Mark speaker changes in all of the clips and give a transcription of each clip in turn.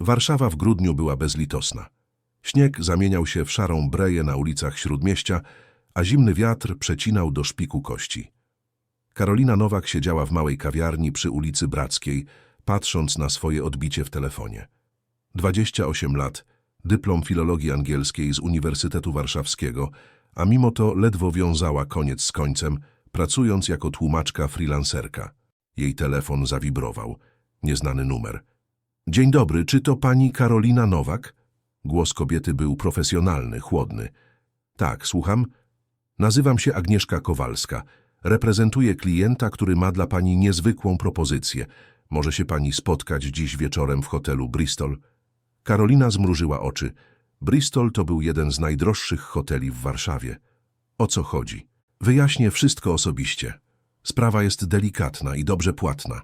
Speaker 1: Warszawa w grudniu była bezlitosna. Śnieg zamieniał się w szarą breję na ulicach Śródmieścia, a zimny wiatr przecinał do szpiku kości. Karolina Nowak siedziała w małej kawiarni przy ulicy Brackiej, patrząc na swoje odbicie w telefonie. 28 lat, dyplom filologii angielskiej z Uniwersytetu Warszawskiego, a mimo to ledwo wiązała koniec z końcem, pracując jako tłumaczka freelancerka. Jej telefon zawibrował. Nieznany numer. Dzień dobry, czy to pani Karolina Nowak? Głos kobiety był profesjonalny, chłodny. Tak, słucham. Nazywam się Agnieszka Kowalska. Reprezentuję klienta, który ma dla pani niezwykłą propozycję. Może się pani spotkać dziś wieczorem w hotelu Bristol? Karolina zmrużyła oczy. Bristol to był jeden z najdroższych hoteli w Warszawie. O co chodzi? Wyjaśnię wszystko osobiście. Sprawa jest delikatna i dobrze płatna.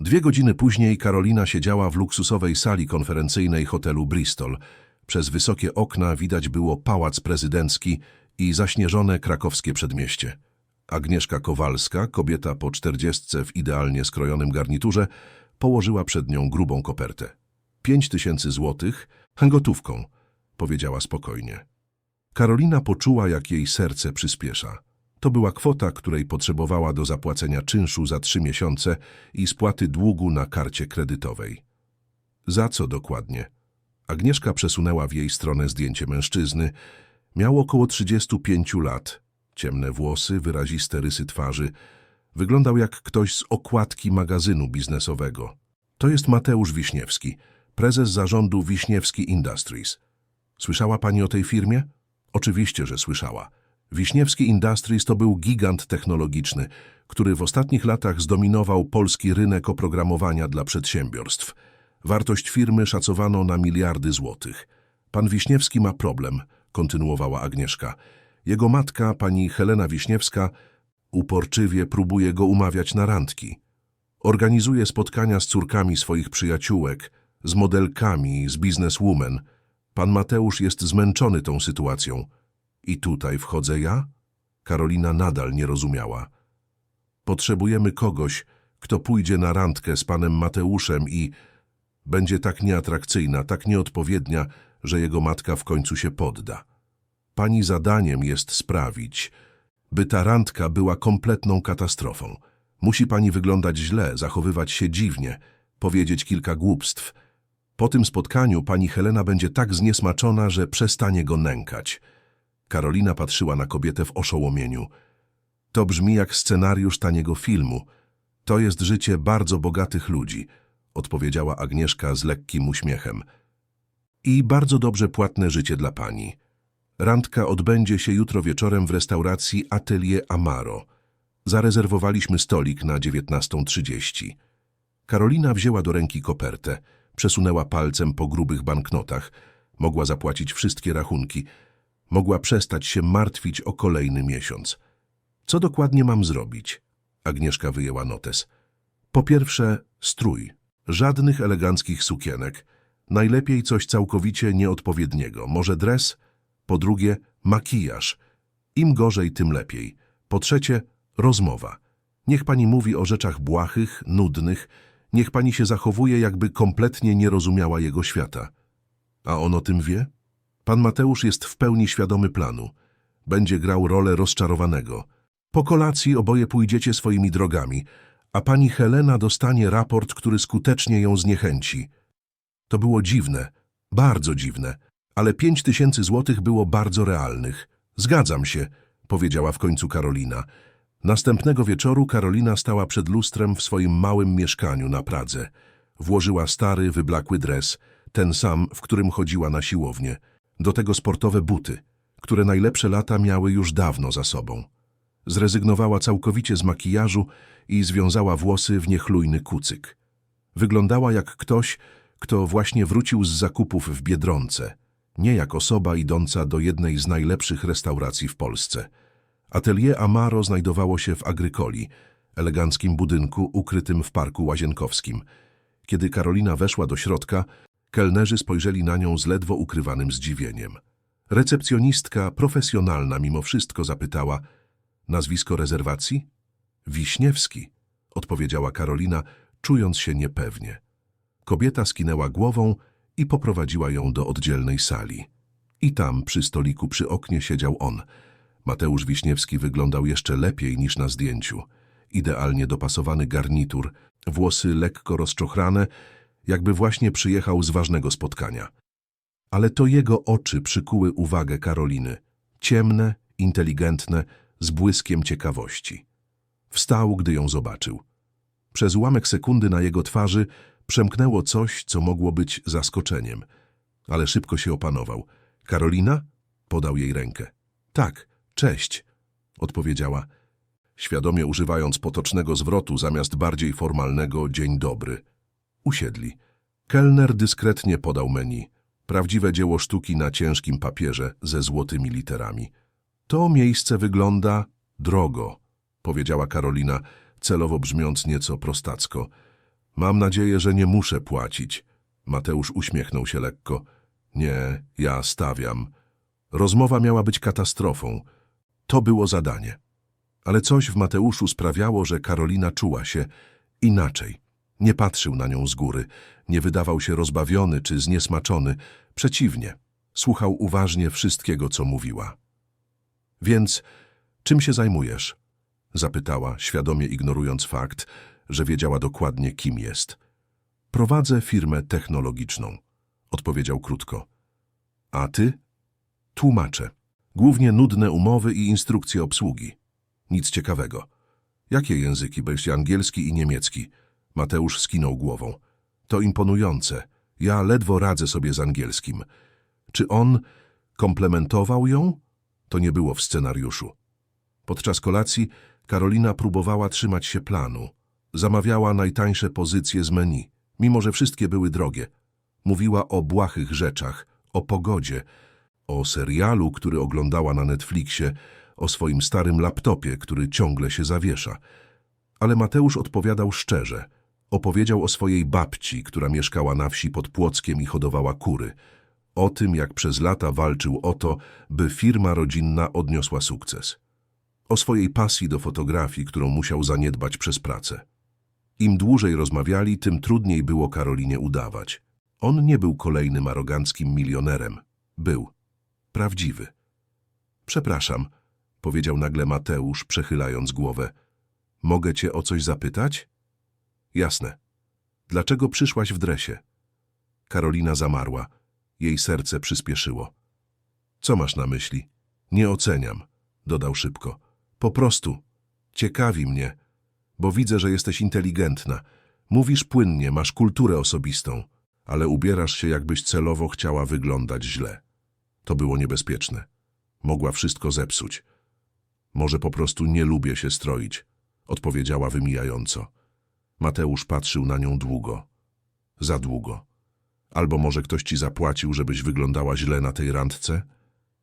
Speaker 1: Dwie godziny później Karolina siedziała w luksusowej sali konferencyjnej hotelu Bristol. Przez wysokie okna widać było pałac prezydencki i zaśnieżone krakowskie przedmieście. Agnieszka Kowalska, kobieta po czterdziestce w idealnie skrojonym garniturze, położyła przed nią grubą kopertę. Pięć tysięcy złotych, gotówką, powiedziała spokojnie. Karolina poczuła, jak jej serce przyspiesza. To była kwota, której potrzebowała do zapłacenia czynszu za trzy miesiące i spłaty długu na karcie kredytowej. Za co dokładnie? Agnieszka przesunęła w jej stronę zdjęcie mężczyzny. Miał około 35 lat. Ciemne włosy, wyraziste rysy twarzy. Wyglądał jak ktoś z okładki magazynu biznesowego. To jest Mateusz Wiśniewski, prezes zarządu Wiśniewski Industries. Słyszała pani o tej firmie? Oczywiście, że słyszała. Wiśniewski Industries to był gigant technologiczny, który w ostatnich latach zdominował polski rynek oprogramowania dla przedsiębiorstw. Wartość firmy szacowano na miliardy złotych. Pan Wiśniewski ma problem, kontynuowała Agnieszka. Jego matka, pani Helena Wiśniewska, uporczywie próbuje go umawiać na randki. Organizuje spotkania z córkami swoich przyjaciółek, z modelkami, z bizneswoman. Pan Mateusz jest zmęczony tą sytuacją. I tutaj wchodzę ja? Karolina nadal nie rozumiała. Potrzebujemy kogoś, kto pójdzie na randkę z panem Mateuszem i będzie tak nieatrakcyjna, tak nieodpowiednia, że jego matka w końcu się podda. Pani zadaniem jest sprawić, by ta randka była kompletną katastrofą. Musi pani wyglądać źle, zachowywać się dziwnie, powiedzieć kilka głupstw. Po tym spotkaniu pani Helena będzie tak zniesmaczona, że przestanie go nękać. Karolina patrzyła na kobietę w oszołomieniu. To brzmi jak scenariusz taniego filmu. To jest życie bardzo bogatych ludzi, odpowiedziała Agnieszka z lekkim uśmiechem. I bardzo dobrze płatne życie dla pani. Randka odbędzie się jutro wieczorem w restauracji Atelier Amaro. Zarezerwowaliśmy stolik na 19.30. Karolina wzięła do ręki kopertę, przesunęła palcem po grubych banknotach. Mogła zapłacić wszystkie rachunki. Mogła przestać się martwić o kolejny miesiąc. Co dokładnie mam zrobić? Agnieszka wyjęła notes. Po pierwsze, strój. Żadnych eleganckich sukienek. Najlepiej coś całkowicie nieodpowiedniego. Może dres? Po drugie, makijaż. Im gorzej, tym lepiej. Po trzecie, rozmowa. Niech pani mówi o rzeczach błahych, nudnych. Niech pani się zachowuje, jakby kompletnie nie rozumiała jego świata. A on o tym wie? Pan Mateusz jest w pełni świadomy planu. Będzie grał rolę rozczarowanego. Po kolacji oboje pójdziecie swoimi drogami, a pani Helena dostanie raport, który skutecznie ją zniechęci. To było dziwne, bardzo dziwne, ale pięć tysięcy złotych było bardzo realnych. Zgadzam się, powiedziała w końcu Karolina. Następnego wieczoru Karolina stała przed lustrem w swoim małym mieszkaniu na Pradze. Włożyła stary, wyblakły dres, ten sam, w którym chodziła na siłownię. Do tego sportowe buty, które najlepsze lata miały już dawno za sobą. Zrezygnowała całkowicie z makijażu i związała włosy w niechlujny kucyk. Wyglądała jak ktoś, kto właśnie wrócił z zakupów w Biedronce, nie jak osoba idąca do jednej z najlepszych restauracji w Polsce. Atelier Amaro znajdowało się w Agrykoli, eleganckim budynku ukrytym w parku łazienkowskim. Kiedy Karolina weszła do środka, kelnerzy spojrzeli na nią z ledwo ukrywanym zdziwieniem. Recepcjonistka, profesjonalna mimo wszystko, zapytała Nazwisko rezerwacji? Wiśniewski, odpowiedziała Karolina, czując się niepewnie. Kobieta skinęła głową i poprowadziła ją do oddzielnej sali. I tam, przy stoliku przy oknie, siedział on. Mateusz Wiśniewski wyglądał jeszcze lepiej niż na zdjęciu. Idealnie dopasowany garnitur, włosy lekko rozczochrane, jakby właśnie przyjechał z ważnego spotkania. Ale to jego oczy przykuły uwagę Karoliny. Ciemne, inteligentne, z błyskiem ciekawości. Wstał, gdy ją zobaczył. Przez ułamek sekundy na jego twarzy przemknęło coś, co mogło być zaskoczeniem. Ale szybko się opanował. Karolina? Podał jej rękę. Tak, cześć, odpowiedziała, świadomie używając potocznego zwrotu zamiast bardziej formalnego dzień dobry. Usiedli. Kelner dyskretnie podał menu. Prawdziwe dzieło sztuki na ciężkim papierze ze złotymi literami. To miejsce wygląda drogo, powiedziała Karolina, celowo brzmiąc nieco prostacko. Mam nadzieję, że nie muszę płacić. Mateusz uśmiechnął się lekko. Nie, ja stawiam. Rozmowa miała być katastrofą. To było zadanie. Ale coś w Mateuszu sprawiało, że Karolina czuła się inaczej. Nie patrzył na nią z góry, nie wydawał się rozbawiony czy zniesmaczony. Przeciwnie, słuchał uważnie wszystkiego, co mówiła. Więc czym się zajmujesz? Zapytała, świadomie ignorując fakt, że wiedziała dokładnie, kim jest. Prowadzę firmę technologiczną, odpowiedział krótko. A ty? Tłumaczę. Głównie nudne umowy i instrukcje obsługi. Nic ciekawego. Jakie języki, byś angielski i niemiecki? Mateusz skinął głową. To imponujące. Ja ledwo radzę sobie z angielskim. Czy on komplementował ją? To nie było w scenariuszu. Podczas kolacji Karolina próbowała trzymać się planu. Zamawiała najtańsze pozycje z menu, mimo że wszystkie były drogie. Mówiła o błahych rzeczach, o pogodzie, o serialu, który oglądała na Netflixie, o swoim starym laptopie, który ciągle się zawiesza. Ale Mateusz odpowiadał szczerze. Opowiedział o swojej babci, która mieszkała na wsi pod Płockiem i hodowała kury. O tym, jak przez lata walczył o to, by firma rodzinna odniosła sukces. O swojej pasji do fotografii, którą musiał zaniedbać przez pracę. Im dłużej rozmawiali, tym trudniej było Karolinie udawać. On nie był kolejnym aroganckim milionerem. Był. Prawdziwy. Przepraszam, powiedział nagle Mateusz, przechylając głowę. Mogę cię o coś zapytać? Jasne. Dlaczego przyszłaś w dresie? Karolina zamarła. Jej serce przyspieszyło. Co masz na myśli? Nie oceniam, dodał szybko. Po prostu. Ciekawi mnie, bo widzę, że jesteś inteligentna. Mówisz płynnie, masz kulturę osobistą, ale ubierasz się, jakbyś celowo chciała wyglądać źle. To było niebezpieczne. Mogła wszystko zepsuć. Może po prostu nie lubię się stroić, odpowiedziała wymijająco. Mateusz patrzył na nią długo. Za długo. Albo może ktoś ci zapłacił, żebyś wyglądała źle na tej randce?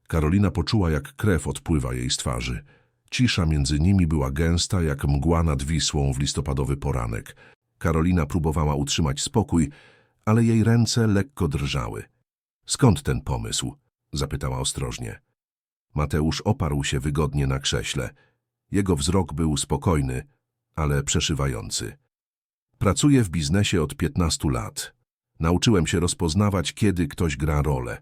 Speaker 1: Karolina poczuła, jak krew odpływa jej z twarzy. Cisza między nimi była gęsta, jak mgła nad Wisłą w listopadowy poranek. Karolina próbowała utrzymać spokój, ale jej ręce lekko drżały. Skąd ten pomysł? zapytała ostrożnie. Mateusz oparł się wygodnie na krześle. Jego wzrok był spokojny, ale przeszywający. Pracuję w biznesie od 15 lat. Nauczyłem się rozpoznawać, kiedy ktoś gra rolę.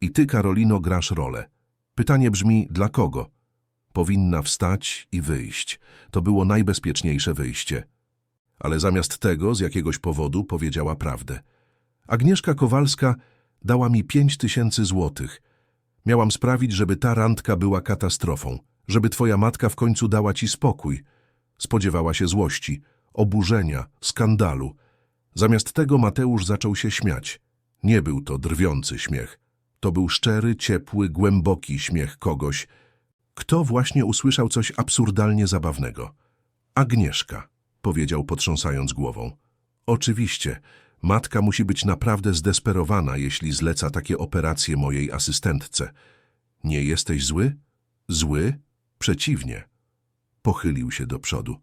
Speaker 1: I ty, Karolino, grasz rolę. Pytanie brzmi, dla kogo? Powinna wstać i wyjść. To było najbezpieczniejsze wyjście. Ale zamiast tego, z jakiegoś powodu, powiedziała prawdę. Agnieszka Kowalska dała mi pięć tysięcy złotych. Miałam sprawić, żeby ta randka była katastrofą, żeby twoja matka w końcu dała ci spokój. Spodziewała się złości, oburzenia, skandalu. Zamiast tego Mateusz zaczął się śmiać. Nie był to drwiący śmiech. To był szczery, ciepły, głęboki śmiech kogoś, kto właśnie usłyszał coś absurdalnie zabawnego. Agnieszka, powiedział potrząsając głową. Oczywiście, matka musi być naprawdę zdesperowana, jeśli zleca takie operacje mojej asystentce. Nie jesteś zły? Zły? Przeciwnie. Pochylił się do przodu.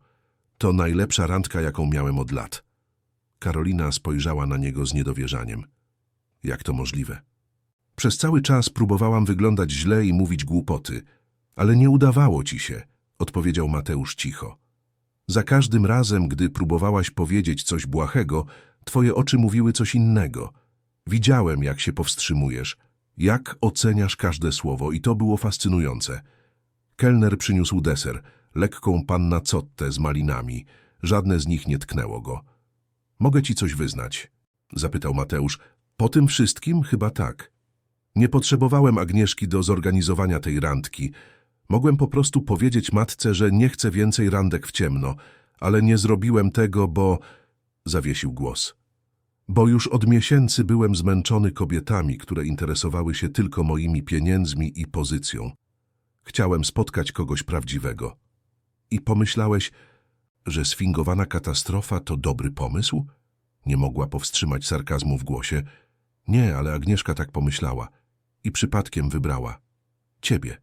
Speaker 1: To najlepsza randka, jaką miałem od lat. Karolina spojrzała na niego z niedowierzaniem. Jak to możliwe? Przez cały czas próbowałam wyglądać źle i mówić głupoty, ale nie udawało ci się, odpowiedział Mateusz cicho. Za każdym razem, gdy próbowałaś powiedzieć coś błahego, twoje oczy mówiły coś innego. Widziałem, jak się powstrzymujesz, jak oceniasz każde słowo i to było fascynujące. Kelner przyniósł deser, lekką panna cottę z malinami. Żadne z nich nie tknęło go. Mogę ci coś wyznać? Zapytał Mateusz. Po tym wszystkim chyba tak. Nie potrzebowałem Agnieszki do zorganizowania tej randki. Mogłem po prostu powiedzieć matce, że nie chcę więcej randek w ciemno, ale nie zrobiłem tego, bo... Zawiesił głos. Bo już od miesięcy byłem zmęczony kobietami, które interesowały się tylko moimi pieniędzmi i pozycją. Chciałem spotkać kogoś prawdziwego. I pomyślałeś, że sfingowana katastrofa to dobry pomysł? Nie mogła powstrzymać sarkazmu w głosie. Nie, ale Agnieszka tak pomyślała. I przypadkiem wybrała. Ciebie.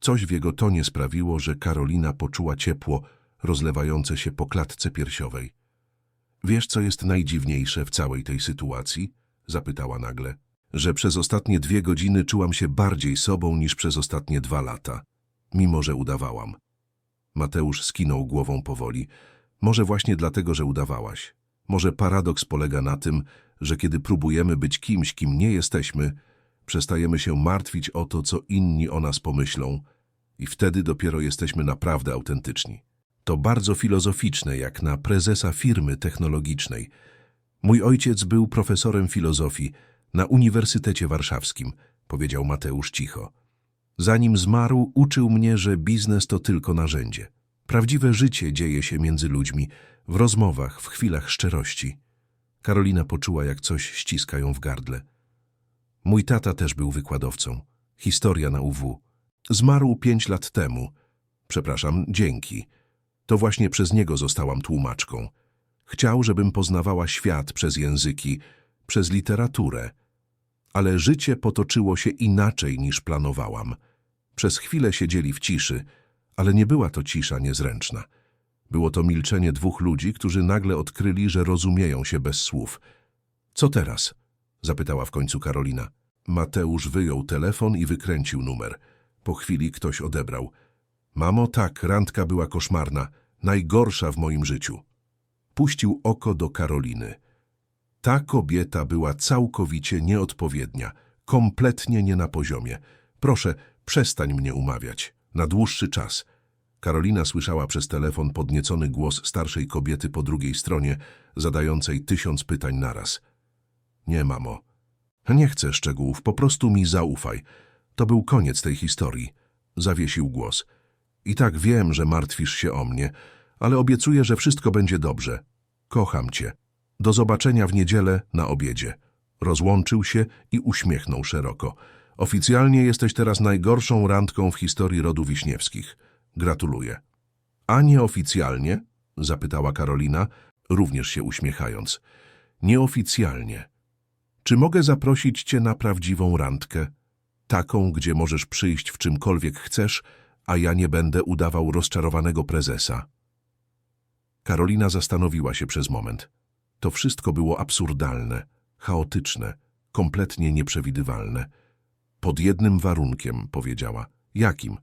Speaker 1: Coś w jego tonie sprawiło, że Karolina poczuła ciepło rozlewające się po klatce piersiowej. Wiesz, co jest najdziwniejsze w całej tej sytuacji? Zapytała nagle. Że przez ostatnie dwie godziny czułam się bardziej sobą niż przez ostatnie dwa lata. Mimo, że udawałam. Mateusz skinął głową powoli. Może właśnie dlatego, że udawałaś. Może paradoks polega na tym, że kiedy próbujemy być kimś, kim nie jesteśmy, przestajemy się martwić o to, co inni o nas pomyślą i wtedy dopiero jesteśmy naprawdę autentyczni. To bardzo filozoficzne, jak na prezesa firmy technologicznej. Mój ojciec był profesorem filozofii na Uniwersytecie Warszawskim, powiedział Mateusz cicho. Zanim zmarł, uczył mnie, że biznes to tylko narzędzie. Prawdziwe życie dzieje się między ludźmi, w rozmowach, w chwilach szczerości. Karolina poczuła, jak coś ściska ją w gardle. Mój tata też był wykładowcą. Historia na UW. Zmarł pięć lat temu. Przepraszam, dzięki. To właśnie przez niego zostałam tłumaczką. Chciał, żebym poznawała świat przez języki, przez literaturę. Ale życie potoczyło się inaczej niż planowałam. Przez chwilę siedzieli w ciszy, ale nie była to cisza niezręczna. Było to milczenie dwóch ludzi, którzy nagle odkryli, że rozumieją się bez słów. Co teraz? zapytała w końcu Karolina. Mateusz wyjął telefon i wykręcił numer. Po chwili ktoś odebrał. Mamo, tak, randka była koszmarna, najgorsza w moim życiu. Puścił oko do Karoliny. Ta kobieta była całkowicie nieodpowiednia, kompletnie nie na poziomie. Proszę, przestań mnie umawiać. Na dłuższy czas. Karolina słyszała przez telefon podniecony głos starszej kobiety po drugiej stronie, zadającej tysiąc pytań naraz. Nie, mamo. Nie chcę szczegółów, po prostu mi zaufaj. To był koniec tej historii. Zawiesił głos. I tak wiem, że martwisz się o mnie, ale obiecuję, że wszystko będzie dobrze. Kocham cię. Do zobaczenia w niedzielę na obiedzie. Rozłączył się i uśmiechnął szeroko. Oficjalnie jesteś teraz najgorszą randką w historii rodu Wiśniewskich. Gratuluję. A nieoficjalnie? Zapytała Karolina, również się uśmiechając. Nieoficjalnie. Czy mogę zaprosić cię na prawdziwą randkę? Taką, gdzie możesz przyjść w czymkolwiek chcesz, a ja nie będę udawał rozczarowanego prezesa. Karolina zastanowiła się przez moment. To wszystko było absurdalne, chaotyczne, kompletnie nieprzewidywalne. Pod jednym warunkiem, powiedziała. Jakim?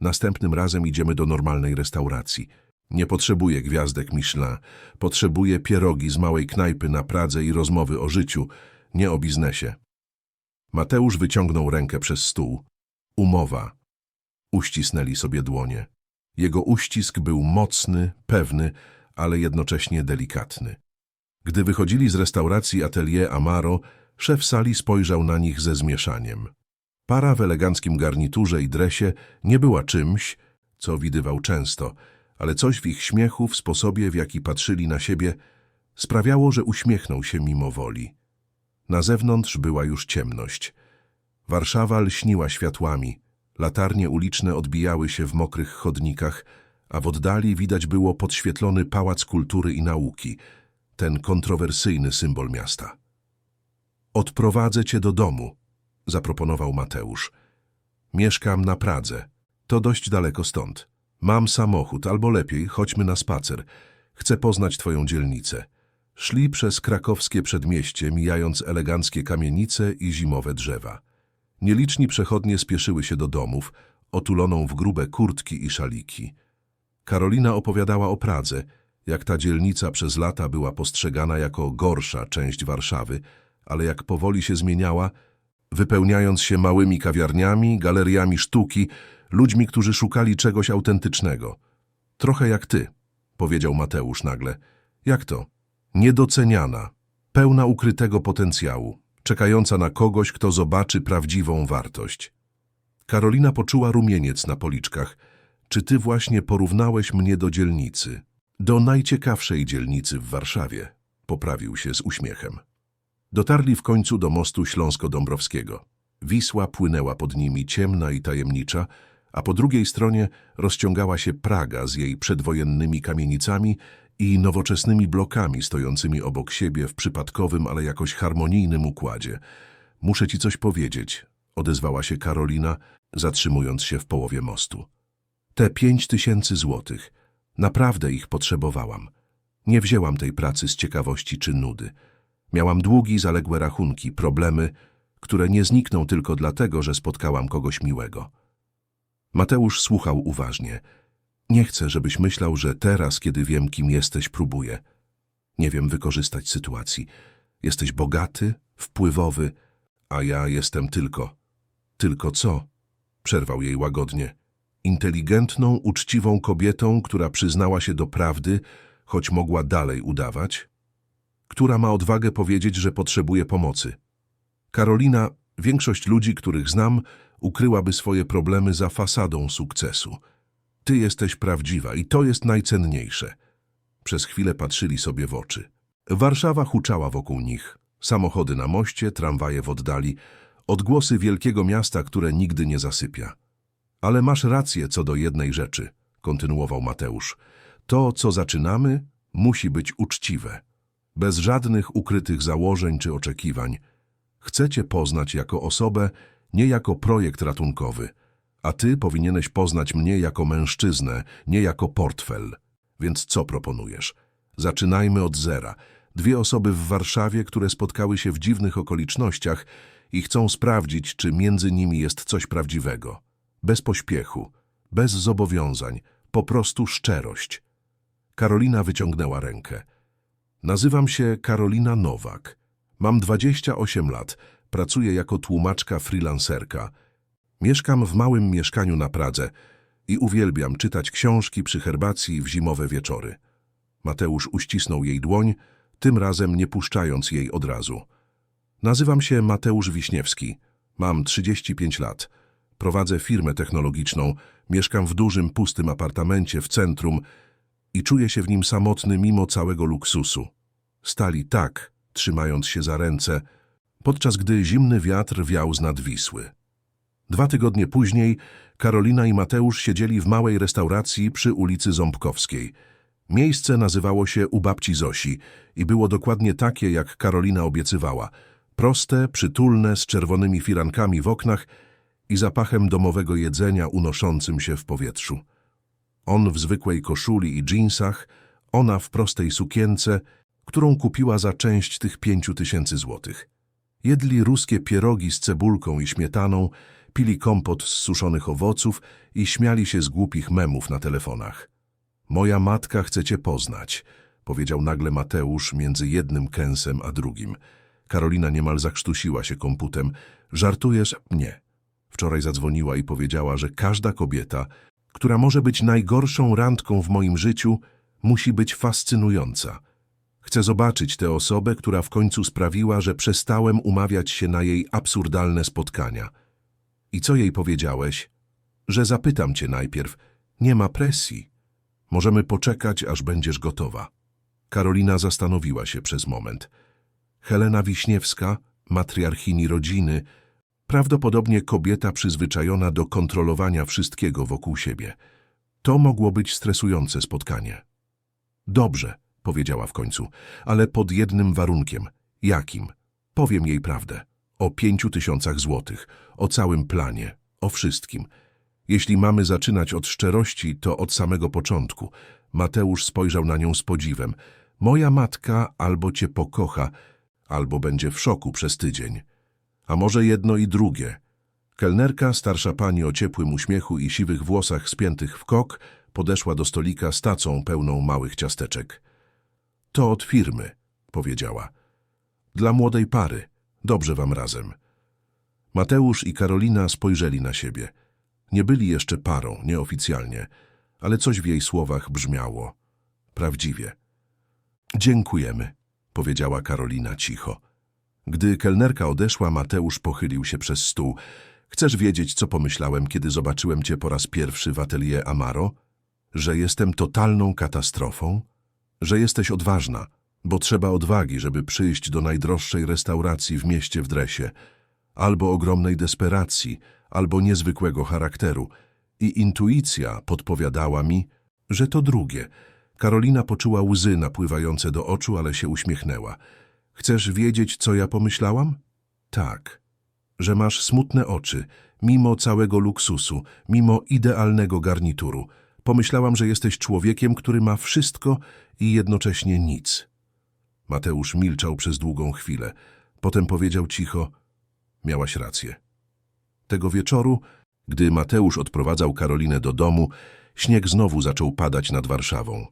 Speaker 1: Następnym razem idziemy do normalnej restauracji. Nie potrzebuję gwiazdek Michelin. Potrzebuję pierogi z małej knajpy na Pradze i rozmowy o życiu, nie o biznesie. Mateusz wyciągnął rękę przez stół. Umowa. Uścisnęli sobie dłonie. Jego uścisk był mocny, pewny, ale jednocześnie delikatny. Gdy wychodzili z restauracji Atelier Amaro, szef sali spojrzał na nich ze zmieszaniem. Para w eleganckim garniturze i dresie nie była czymś, co widywał często, ale coś w ich śmiechu, w sposobie, w jaki patrzyli na siebie, sprawiało, że uśmiechnął się mimo woli. Na zewnątrz była już ciemność. Warszawa lśniła światłami, latarnie uliczne odbijały się w mokrych chodnikach, a w oddali widać było podświetlony Pałac Kultury i Nauki, ten kontrowersyjny symbol miasta. Odprowadzę cię do domu, zaproponował Mateusz. Mieszkam na Pradze. To dość daleko stąd. Mam samochód, albo lepiej, chodźmy na spacer. Chcę poznać twoją dzielnicę. Szli przez krakowskie przedmieście, mijając eleganckie kamienice i zimowe drzewa. Nieliczni przechodnie spieszyły się do domów, otuloną w grube kurtki i szaliki. Karolina opowiadała o Pradze, jak ta dzielnica przez lata była postrzegana jako gorsza część Warszawy, ale jak powoli się zmieniała, wypełniając się małymi kawiarniami, galeriami sztuki, ludźmi, którzy szukali czegoś autentycznego. Trochę jak ty, powiedział Mateusz nagle. Jak to? Niedoceniana, pełna ukrytego potencjału, czekająca na kogoś, kto zobaczy prawdziwą wartość. Karolina poczuła rumieniec na policzkach. Czy ty właśnie porównałeś mnie do dzielnicy? Do najciekawszej dzielnicy w Warszawie, poprawił się z uśmiechem. Dotarli w końcu do mostu Śląsko-Dąbrowskiego. Wisła płynęła pod nimi ciemna i tajemnicza, a po drugiej stronie rozciągała się Praga z jej przedwojennymi kamienicami i nowoczesnymi blokami stojącymi obok siebie w przypadkowym, ale jakoś harmonijnym układzie. Muszę ci coś powiedzieć, odezwała się Karolina, zatrzymując się w połowie mostu. Te pięć tysięcy złotych, naprawdę ich potrzebowałam. Nie wzięłam tej pracy z ciekawości czy nudy. Miałam długi, zaległe rachunki, problemy, które nie znikną tylko dlatego, że spotkałam kogoś miłego. Mateusz słuchał uważnie. Nie chcę, żebyś myślał, że teraz, kiedy wiem, kim jesteś, próbuję. Nie wiem wykorzystać sytuacji. Jesteś bogaty, wpływowy, a ja jestem tylko. Tylko co? Przerwał jej łagodnie. Inteligentną, uczciwą kobietą, która przyznała się do prawdy, choć mogła dalej udawać? Która ma odwagę powiedzieć, że potrzebuje pomocy? Karolina, większość ludzi, których znam, ukryłaby swoje problemy za fasadą sukcesu. Ty jesteś prawdziwa i to jest najcenniejsze. Przez chwilę patrzyli sobie w oczy. Warszawa huczała wokół nich. Samochody na moście, tramwaje w oddali, odgłosy wielkiego miasta, które nigdy nie zasypia. Ale masz rację co do jednej rzeczy, kontynuował Mateusz. To, co zaczynamy, musi być uczciwe. Bez żadnych ukrytych założeń czy oczekiwań. Chcę cię poznać jako osobę, nie jako projekt ratunkowy, a ty powinieneś poznać mnie jako mężczyznę, nie jako portfel. Więc co proponujesz? Zaczynajmy od zera. Dwie osoby w Warszawie, które spotkały się w dziwnych okolicznościach i chcą sprawdzić, czy między nimi jest coś prawdziwego. Bez pośpiechu, bez zobowiązań, po prostu szczerość. Karolina wyciągnęła rękę. Nazywam się Karolina Nowak. Mam 28 lat, pracuję jako tłumaczka freelancerka. Mieszkam w małym mieszkaniu na Pradze i uwielbiam czytać książki przy herbacji w zimowe wieczory. Mateusz uścisnął jej dłoń, tym razem nie puszczając jej od razu. Nazywam się Mateusz Wiśniewski. Mam 35 lat. Prowadzę firmę technologiczną, mieszkam w dużym, pustym apartamencie w centrum i czuję się w nim samotny mimo całego luksusu. Stali tak, trzymając się za ręce, podczas gdy zimny wiatr wiał z nad Wisły. Dwa tygodnie później Karolina i Mateusz siedzieli w małej restauracji przy ulicy Ząbkowskiej. Miejsce nazywało się U babci Zosi i było dokładnie takie, jak Karolina obiecywała. Proste, przytulne, z czerwonymi firankami w oknach i zapachem domowego jedzenia unoszącym się w powietrzu. On w zwykłej koszuli i dżinsach, ona w prostej sukience, którą kupiła za część tych pięciu tysięcy złotych. Jedli ruskie pierogi z cebulką i śmietaną, pili kompot z suszonych owoców i śmiali się z głupich memów na telefonach. Moja matka chce cię poznać, powiedział nagle Mateusz między jednym kęsem a drugim. Karolina niemal zakrztusiła się komputem. Żartujesz? Nie. Wczoraj zadzwoniła i powiedziała, że każda kobieta, która może być najgorszą randką w moim życiu, musi być fascynująca. Chcę zobaczyć tę osobę, która w końcu sprawiła, że przestałem umawiać się na jej absurdalne spotkania. I co jej powiedziałeś? Że zapytam cię najpierw. Nie ma presji. Możemy poczekać, aż będziesz gotowa. Karolina zastanowiła się przez moment. Helena Wiśniewska, matriarchini rodziny, prawdopodobnie kobieta przyzwyczajona do kontrolowania wszystkiego wokół siebie. To mogło być stresujące spotkanie. Dobrze, powiedziała w końcu, ale pod jednym warunkiem. Jakim? Powiem jej prawdę. O pięciu tysiącach złotych, o całym planie, o wszystkim. Jeśli mamy zaczynać od szczerości, to od samego początku. Mateusz spojrzał na nią z podziwem. Moja matka albo cię pokocha, albo będzie w szoku przez tydzień. A może jedno i drugie. Kelnerka, starsza pani o ciepłym uśmiechu i siwych włosach spiętych w kok, podeszła do stolika z tacą pełną małych ciasteczek. To od firmy, powiedziała. Dla młodej pary, Dobrze wam razem. Mateusz i Karolina spojrzeli na siebie. Nie byli jeszcze parą, nieoficjalnie, ale coś w jej słowach brzmiało. Prawdziwie. Dziękujemy, powiedziała Karolina cicho. Gdy kelnerka odeszła, Mateusz pochylił się przez stół. Chcesz wiedzieć, co pomyślałem, kiedy zobaczyłem cię po raz pierwszy w atelier Amaro? Że jestem totalną katastrofą? Że jesteś odważna, bo trzeba odwagi, żeby przyjść do najdroższej restauracji w mieście w dresie, albo ogromnej desperacji, albo niezwykłego charakteru. I intuicja podpowiadała mi, że to drugie. Karolina poczuła łzy napływające do oczu, ale się uśmiechnęła. Chcesz wiedzieć, co ja pomyślałam? Tak. Że masz smutne oczy, mimo całego luksusu, mimo idealnego garnituru. Pomyślałam, że jesteś człowiekiem, który ma wszystko i jednocześnie nic. Mateusz milczał przez długą chwilę. Potem powiedział cicho, miałaś rację. Tego wieczoru, gdy Mateusz odprowadzał Karolinę do domu, śnieg znowu zaczął padać nad Warszawą.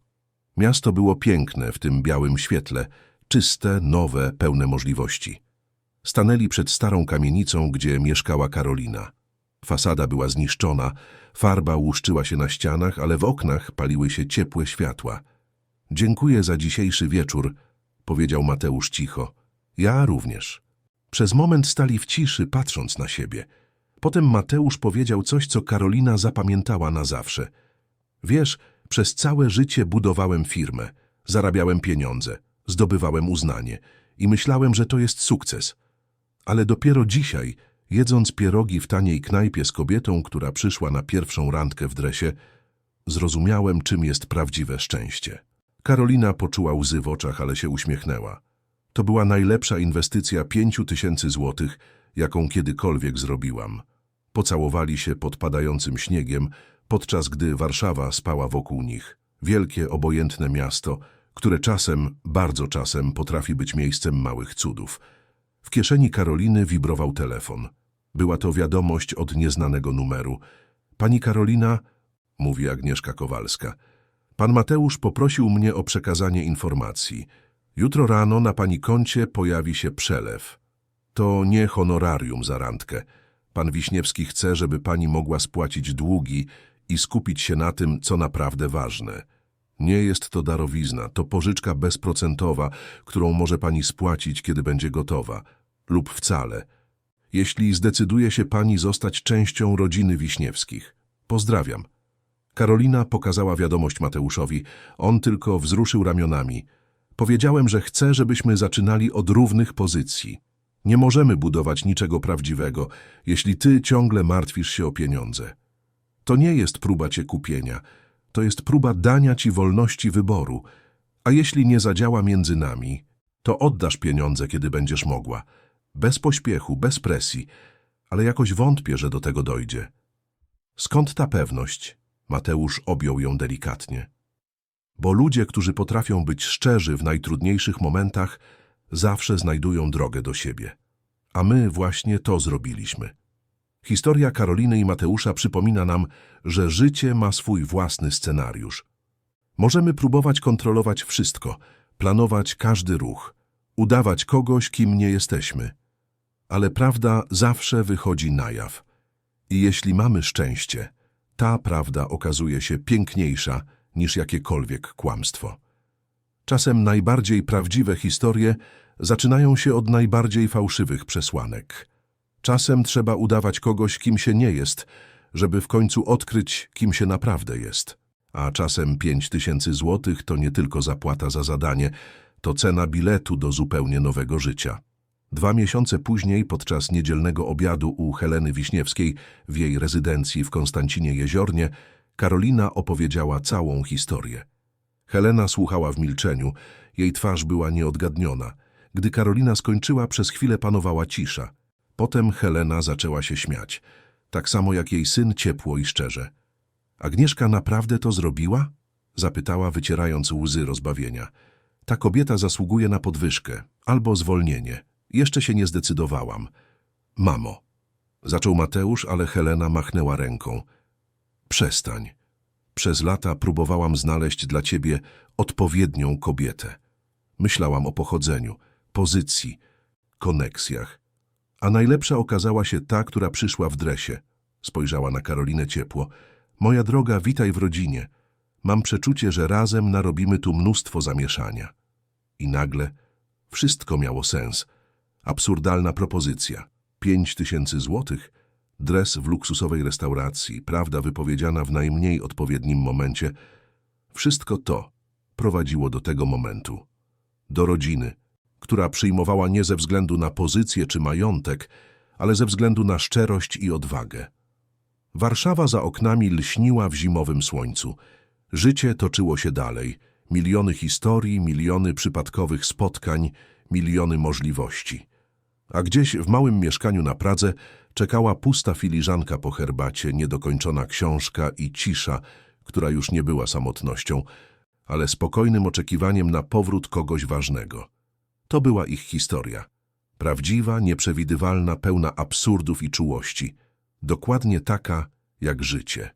Speaker 1: Miasto było piękne w tym białym świetle, czyste, nowe, pełne możliwości. Stanęli przed starą kamienicą, gdzie mieszkała Karolina. Fasada była zniszczona, farba łuszczyła się na ścianach, ale w oknach paliły się ciepłe światła. Dziękuję za dzisiejszy wieczór, powiedział Mateusz cicho. Ja również. Przez moment stali w ciszy, patrząc na siebie. Potem Mateusz powiedział coś, co Karolina zapamiętała na zawsze. Wiesz, przez całe życie budowałem firmę, zarabiałem pieniądze, zdobywałem uznanie i myślałem, że to jest sukces. Ale dopiero dzisiaj, jedząc pierogi w taniej knajpie z kobietą, która przyszła na pierwszą randkę w dresie, zrozumiałem, czym jest prawdziwe szczęście. Karolina poczuła łzy w oczach, ale się uśmiechnęła. To była najlepsza inwestycja pięciu tysięcy złotych, jaką kiedykolwiek zrobiłam. Pocałowali się pod padającym śniegiem, podczas gdy Warszawa spała wokół nich. Wielkie, obojętne miasto, które czasem, bardzo czasem potrafi być miejscem małych cudów. W kieszeni Karoliny wibrował telefon. Była to wiadomość od nieznanego numeru. Pani Karolina, mówi Agnieszka Kowalska, pan Mateusz poprosił mnie o przekazanie informacji. Jutro rano na pani koncie pojawi się przelew. To nie honorarium za randkę. Pan Wiśniewski chce, żeby pani mogła spłacić długi i skupić się na tym, co naprawdę ważne. Nie jest to darowizna, to pożyczka bezprocentowa, którą może pani spłacić, kiedy będzie gotowa, lub wcale. Jeśli zdecyduje się pani zostać częścią rodziny Wiśniewskich. Pozdrawiam. Karolina pokazała wiadomość Mateuszowi. On tylko wzruszył ramionami. Powiedziałem, że chcę, żebyśmy zaczynali od równych pozycji. Nie możemy budować niczego prawdziwego, jeśli ty ciągle martwisz się o pieniądze. To nie jest próba cię kupienia, to jest próba dania ci wolności wyboru. A jeśli nie zadziała między nami, to oddasz pieniądze, kiedy będziesz mogła. Bez pośpiechu, bez presji, ale jakoś wątpię, że do tego dojdzie. Skąd ta pewność? Mateusz objął ją delikatnie. Bo ludzie, którzy potrafią być szczerzy w najtrudniejszych momentach, zawsze znajdują drogę do siebie. A my właśnie to zrobiliśmy. Historia Karoliny i Mateusza przypomina nam, że życie ma swój własny scenariusz. Możemy próbować kontrolować wszystko, planować każdy ruch, udawać kogoś, kim nie jesteśmy. Ale prawda zawsze wychodzi na jaw. I jeśli mamy szczęście, ta prawda okazuje się piękniejsza niż jakiekolwiek kłamstwo. Czasem najbardziej prawdziwe historie zaczynają się od najbardziej fałszywych przesłanek. Czasem trzeba udawać kogoś, kim się nie jest, żeby w końcu odkryć, kim się naprawdę jest. A czasem pięć tysięcy złotych to nie tylko zapłata za zadanie, to cena biletu do zupełnie nowego życia. Dwa miesiące później, podczas niedzielnego obiadu u Heleny Wiśniewskiej w jej rezydencji w Konstancinie Jeziornie, Karolina opowiedziała całą historię. Helena słuchała w milczeniu, jej twarz była nieodgadniona. Gdy Karolina skończyła, przez chwilę panowała cisza. Potem Helena zaczęła się śmiać, tak samo jak jej syn ciepło i szczerze. Agnieszka naprawdę to zrobiła? Zapytała, wycierając łzy rozbawienia. Ta kobieta zasługuje na podwyżkę albo zwolnienie. Jeszcze się nie zdecydowałam. Mamo. Zaczął Mateusz, ale Helena machnęła ręką. Przestań. Przez lata próbowałam znaleźć dla ciebie odpowiednią kobietę. Myślałam o pochodzeniu, pozycji, koneksjach. A najlepsza okazała się ta, która przyszła w dresie. Spojrzała na Karolinę ciepło. Moja droga, witaj w rodzinie. Mam przeczucie, że razem narobimy tu mnóstwo zamieszania. I nagle wszystko miało sens. Absurdalna propozycja. Pięć tysięcy złotych? Dres w luksusowej restauracji, prawda wypowiedziana w najmniej odpowiednim momencie. Wszystko to prowadziło do tego momentu. Do rodziny, która przyjmowała nie ze względu na pozycję czy majątek, ale ze względu na szczerość i odwagę. Warszawa za oknami lśniła w zimowym słońcu. Życie toczyło się dalej. Miliony historii, miliony przypadkowych spotkań, miliony możliwości. A gdzieś w małym mieszkaniu na Pradze czekała pusta filiżanka po herbacie, niedokończona książka i cisza, która już nie była samotnością, ale spokojnym oczekiwaniem na powrót kogoś ważnego. To była ich historia. Prawdziwa, nieprzewidywalna, pełna absurdów i czułości. Dokładnie taka jak życie.